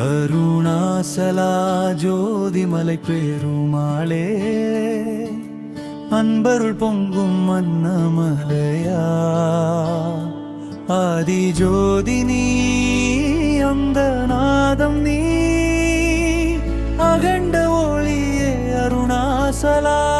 அருணாசலா ஜோதிமலை பெருமாளே அன்பருள் பொங்கும் அன்னமலையா ஆதி ஜோதி நீ அந்த நாதம் நீ அகண்ட ஒளியே அருணாசலா.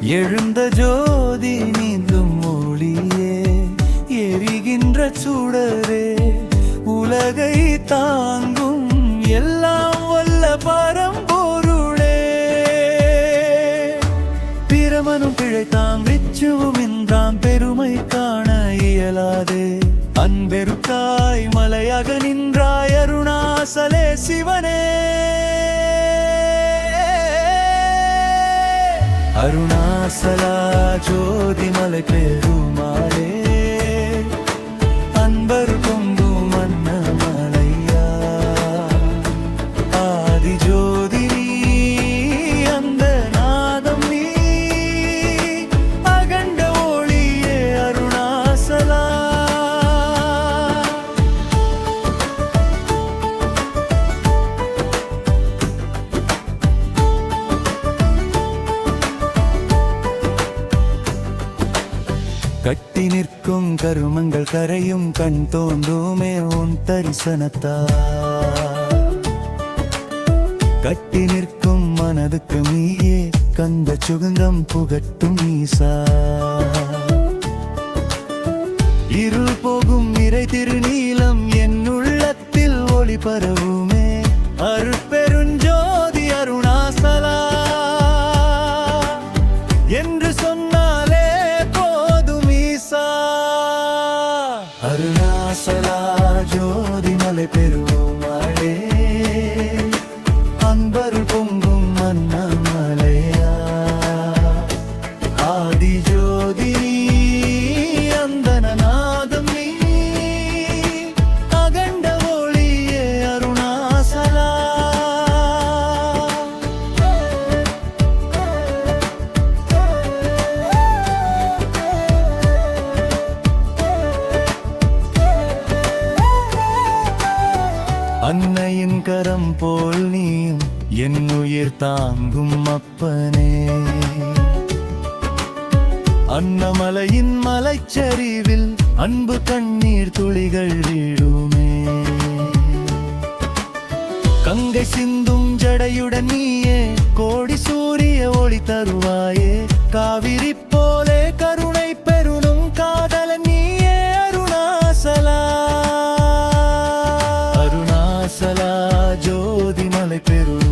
எழுந்த ஜோதி நீந்தும் மொழியே எரிகின்ற சுடரே உலகை தாங்கும் எல்லாம் வல்ல பரம்பொருளே. பிரமனும் பிழைத்தாம் விச்சுவும் இன்றாம் பெருமை காண இயலாதே. அன்பெருக்காய் மலையாக நின்றாய் அருணாசலே சிவனே. அருணாசலா ஜோதிமலை பெருமாளே அன்பர் நிற்கும் கருமங்கள் கரையும் கண் தோன்றுமே உன் தரிசனத்தா. கட்டி நிற்கும் மனதுக்கு மீயே கந்த சுகந்தம் புகட்டும் ஈசா. இருள் போகும் இறை திருநீளம் என் உள்ளத்தில் ஒளி பரவுமே. அருட்பெருஞ்சோதி அருணா அருணாசலா ஜோதிமலை பெரு அன்னையின் கரம் போல் நீயும் என் உயிர் தாங்கும் அப்பனே. அன்னமலையின் மலைச்சரிவில் அன்பு கண்ணீர் துளிகள் வீழுமே. கங்கை சிந்தும் ஜடையுடன் நீயே கோடி சூரிய ஒளி தருவாயே காவிரி ஜோதிமலை பெரும்